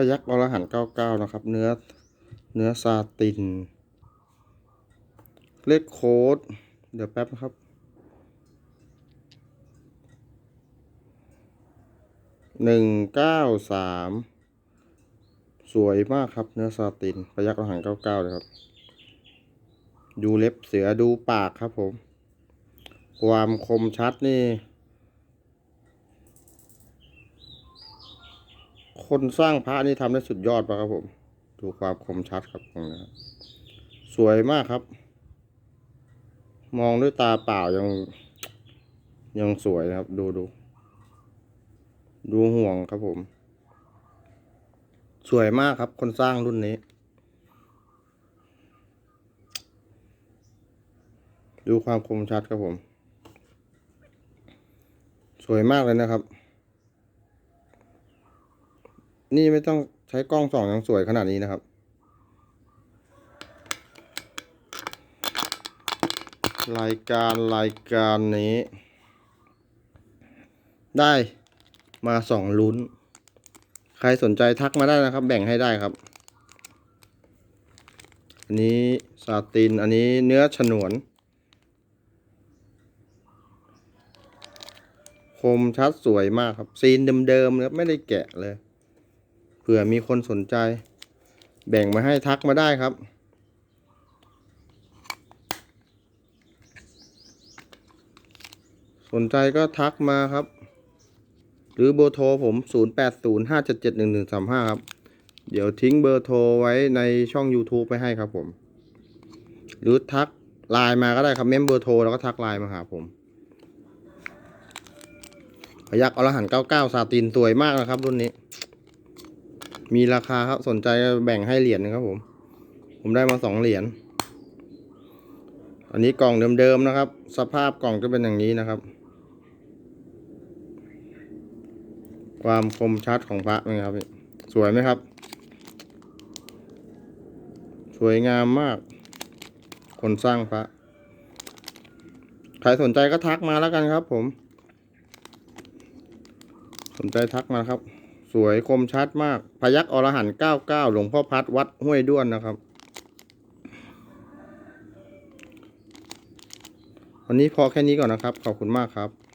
พยักอรหันเก้าเก้านะครับ เนื้อเนื้อซาติน เลขโค้ด เดี๋ยวแป๊บนะครับ หนึ่งเก้าสาม สวยมากครับ เนื้อซาติน พยักอรหันเก้าเก้าเลยครับ ดูเล็บเสือดูปากครับผม ความคมชัดนี่ คนสร้างพระนี่ทำได้สุดยอดปะครับผม ดูความคมชัดครับตรงนี้ครับสวยมากครับ มองด้วยตาเปล่ายังยังสวยนะครับ ดูดู ดูห่วงครับผม สวยมากครับ คนสร้างรุ่นนี้ ดูความคมชัดครับผม สวยมากเลยนะครับ นี่ไม่ต้องใช้กล้องส่องยังสวยขนาดนี้นะครับ รายการรายการนี้ ได้มาสองลุ้น ใครสนใจทักมาได้นะครับ แบ่งให้ได้ครับ อันนี้ซาติน อันนี้เนื้อฉนวน คมชัดสวยมากครับ ซีนเดิมๆครับไม่ได้แกะเลย ผื่อมีคนสนใจ แบ่งมาให้ทักมาได้ครับ สนใจก็ทักมาครับ หรือเบอร์โทรผม 0805771135 ครับ เดี๋ยวทิ้งเบอร์โทรไว้ในช่อง YouTube ไปให้ครับผม หรือทักไลน์มาก็ได้ครับ เมมเบอร์โทรแล้วก็ทักไลน์มาหาผมพยักอรหันต์99ซาตินสวยมากนะครับรุ่นนี้ มีราคาครับสนใจแบ่งให้เหรียญนะครับผม ผมได้มาสองเหรียญอันนี้กล่องเดิมๆนะครับ สภาพกล่องจะเป็นอย่างนี้นะครับ ความคมชัดของพระนะครับสวยไหมครับ สวยงามมาก คนสร้างพระใครสนใจก็ทักมาแล้วกันครับผม สนใจทักมาครับ สวยคมชัดมาก พยักอรหันต์99หลวงพ่อพัดวัดห้วยด้วนนะครับ วันนี้พอแค่นี้ก่อนนะครับ ขอบคุณมากครับ